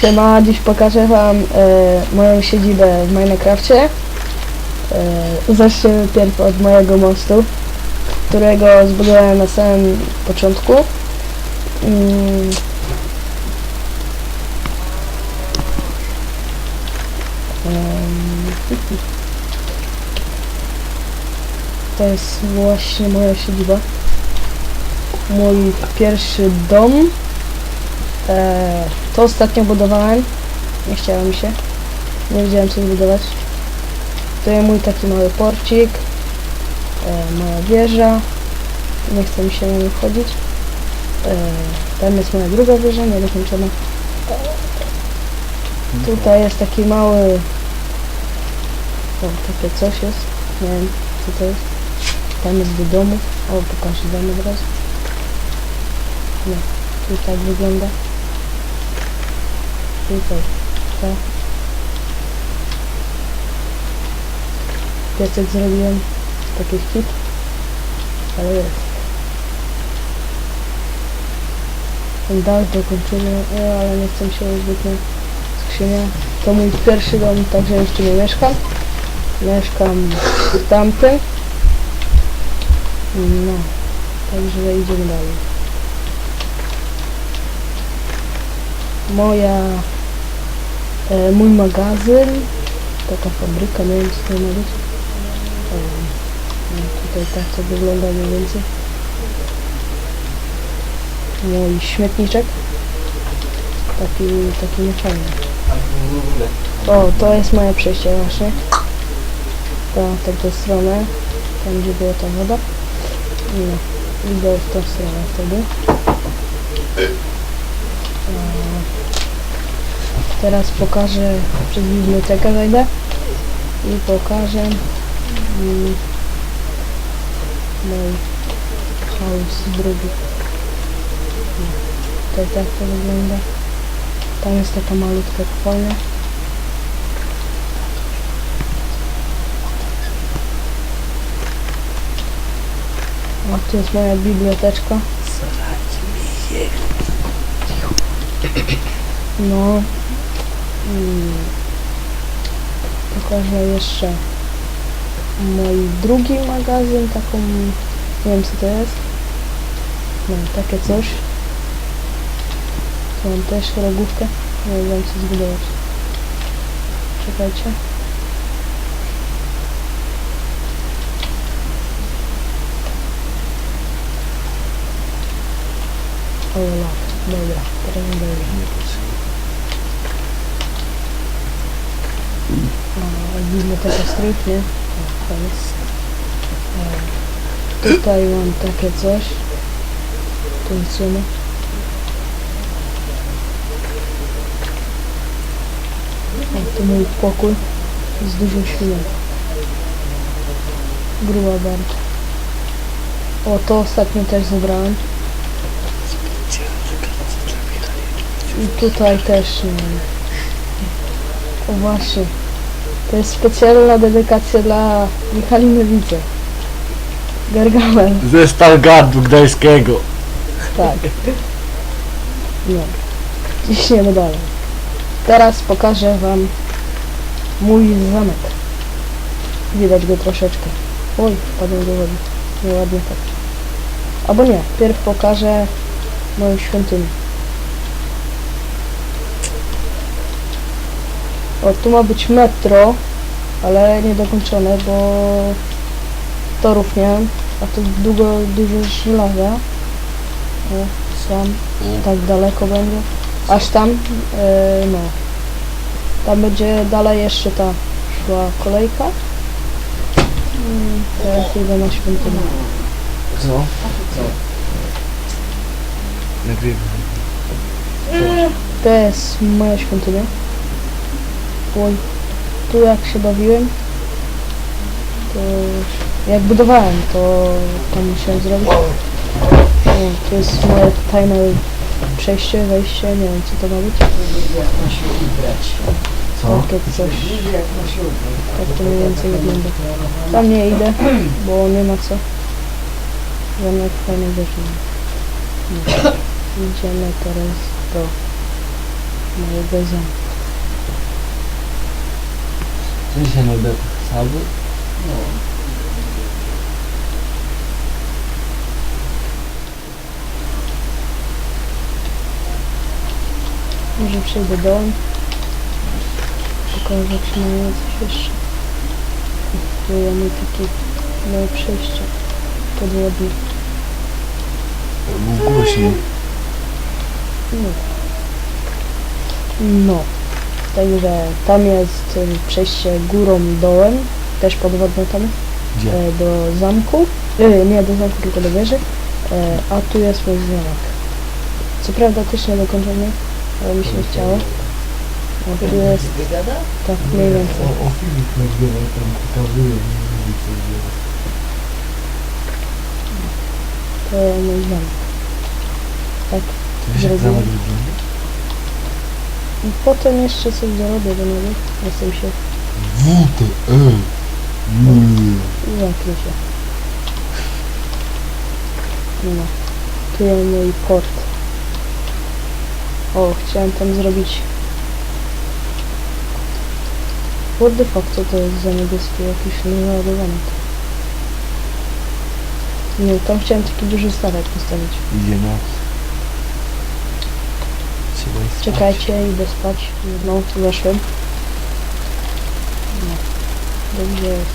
Siema, dziś pokażę wam e, moją siedzibę w Minecrafcie. E, zacznę pierw od mojego mostu, którego zbudowałem na samym początku. Mm. Em, To jest właśnie moja siedziba. Mój pierwszy dom. E, to ostatnio budowałem. Nie chciało mi się. Nie wiedziałem co zbudować. To jest mój taki mały porcik. E, moja wieża. Nie chce mi się na nie wchodzić. E, tam jest moja druga wieża, niedokończona. Tutaj jest taki mały... O, takie coś jest. Nie wiem co to jest. Tam jest do domu. O, pokażę dom od razu. Nie, tu tak wygląda. Tutaj, tak. Piecek zrobiłem, taki hit, ale jest. Ten dach dokończymy, e, ale nie chcę się zbytnio skrzynia. To mój pierwszy dom, także jeszcze nie mieszkam. Mieszkam w tamtym. No, także idziemy dalej. Moja, e, mój magazyn, taka fabryka, nie wiem co to ma być. E, no, tutaj tak to wygląda mniej więcej. Mój śmietniczek, taki, taki niefajny. O, to jest moje przejście właśnie. Ta, tak tą stronę, tam gdzie była ta woda. No, idę w tą stronę wtedy. E, Teraz pokażę, przez bibliotekę wejdę i pokażę mm, mój house drugi. Tutaj tak to wygląda. Tam jest taka malutka kwalnia. A tu jest moja biblioteczka. No. Pokażę jeszcze mój drugi magazyn, taką, nie wiem co to jest. No, takie coś. Tu mam też rogówkę. Nie wiem co zbudować. Czekajcie. O. Dobra, teraz nie dobra. A, biblioteka strych, nie? To jest. E, tutaj mam takie coś. Tu nie ma. O, tu mój pokój z dużą świnią. Gruba bardzo. O, to ostatnio też zebrałem. I tutaj też nie wiem. O właśnie. To jest specjalna dedykacja dla Michaliny Wice. Gargamel, Ze Stalgardu Gdańskiego. tak. No. Ciśniemy dalej. Teraz pokażę wam mój zamek. Widać go troszeczkę. Oj, wpadłem do wody. Nieładnie tak. Albo nie, pierw pokażę moją świątynię. O, tu ma być metro, ale niedokończone, bo torów nie a tu długo, dużo żelaza. O, sam, tak daleko będzie. Aż tam, e, no. Tam będzie dalej jeszcze ta szła kolejka. Mm, Teraz idę na świątynię. Co? Nagrywam. To jest moja świątynia. Oj, tu jak się bawiłem, to jak budowałem, to musiałem zrobić. O, tu jest moje tajne przejście, wejście, nie wiem co to ma być. Co? Takie coś. Tak to mniej więcej wygląda. Tam nie idę, bo nie ma co. Żadnych fajnych rzeczy nie ma. Nie. Idziemy teraz do mojego zamku. Ty się nie da sady? Może przejdę dołem. Pokażę przynajmniej coś jeszcze. Tu mamy takie małe przejście podwodne. Mów głośniej. No. No. Także tam jest y, przejście górą, dołem. Też podwodne tam. Gdzie? e, do zamku. E, nie do zamku, tylko do wieży. E, a tu jest mój zamek. Co prawda też nie dokończony, ale mi się nie chciało. A tu jest tak mniej więcej. O, Filip nagrywa tam pokazuje, nie mówi co dzieje. To mój zamek. Tak. Zrobiłem. I potem jeszcze coś dorobię do niego. Jestem się WTE. i zamknę się. No. Tu jest mój port. O, chciałem tam zrobić... What the fuck, co to jest za niebieskie jakieś naładowane? Nie, tam chciałem taki duży stawek postawić. Idzie. Spać. Czekajcie, idę spać. No, tu weszłem. No. Dobrze jest.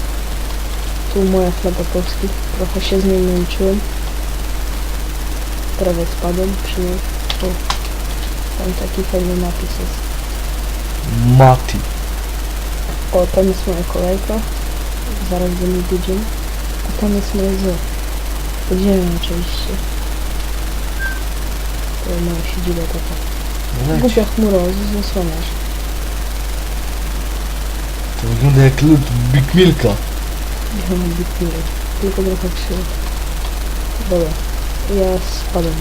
Tu moja flaga Polski. Trochę się z niej męczyłem. Prawie spadłem przy niej. O, tam taki fajny napis jest. Mati. O, tam jest moja kolejka. Zaraz do niej dojdziemy. A tam jest moje zoo. Podziemie oczywiście. To moja siedziba taka. No leć. Głupia chmuro, zasłaniasz. To wygląda jak lód Big Milka. Ja mam bitwę, tylko trochę krzywo. Dobra, ja spadam.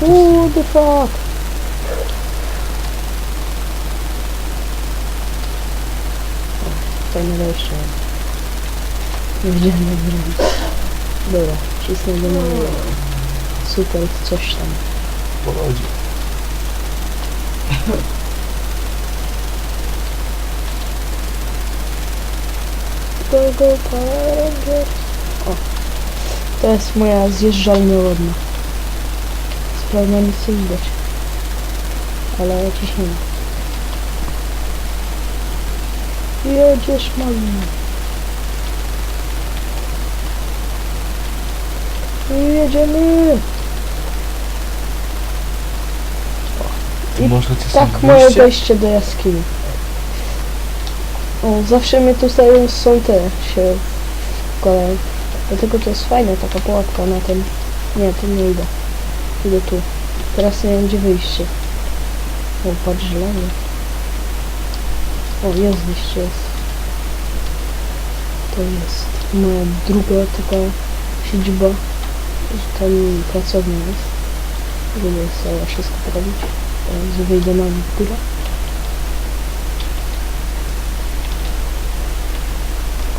What the fuck? Fajne wejście. Nie wiedziałem jak zrobić. Dobra, do mojego. Super, coś tam. Po lodzie. Go, go, Power. O, to jest moja zjeżdżalnia wodna. Sprawnie nic nie widać. Ale jakiś nie ma. Jedziesz malina. Jedziemy! I cię Tak, sobie moje wejście do jaskini. O, zawsze mnie tutaj są te się wkładają. Dlatego to jest fajne, taka pułapka na ten... Nie, tu nie idę. Idę tu. Teraz nie wiem gdzie wyjście. O, patrz zielony. O, jest wyjście, jest. To jest moja druga taka siedziba. Tam pracownia jest. Lubię sobie wszystko robić. Teraz wyjdę na górę.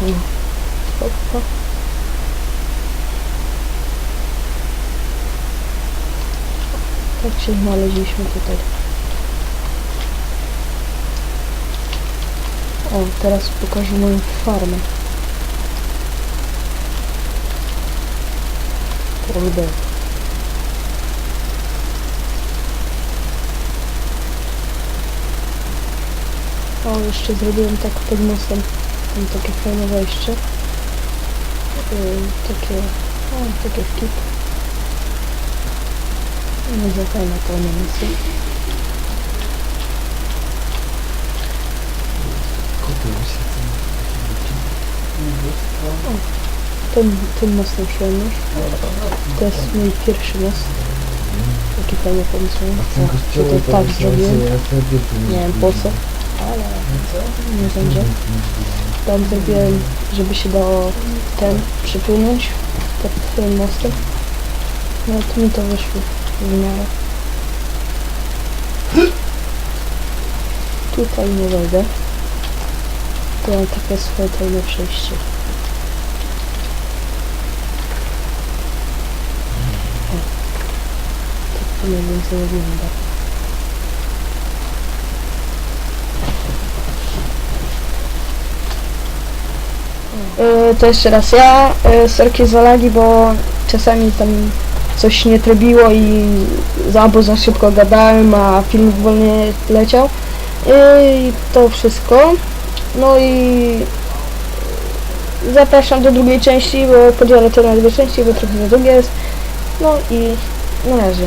O, hop, hop. Tak się znaleźliśmy tutaj. O, teraz pokażę moją farmę. Kurde. O, jeszcze zrobiłem tak pod mostem. Tam takie fajne wejście. Yy, takie, o, takie wkip. Nie za fajne to nie. Koty się Tym, tym mostem szłem już. To jest mój pierwszy most. Taki fajny pomysł. A ten O, kościół to tak zrobiłem. Nie wiem po co, ale nie będzie. Tam zrobiłem, żeby się dało ten przypłynąć pod tym mostem. No to mi to wyszło w miarę. Tutaj nie wejdę. To mam takie swoje tajne przejście. O. Tak to mniej więcej wygląda. E, to jeszcze raz ja, e, sorki za lagi, bo czasami tam coś nie trybiło i za, albo za szybko gadałem, a film wolnie leciał. E, I to wszystko. No i zapraszam do drugiej części, bo podzielę to na dwie części, bo trochę za długie jest. No i na razie.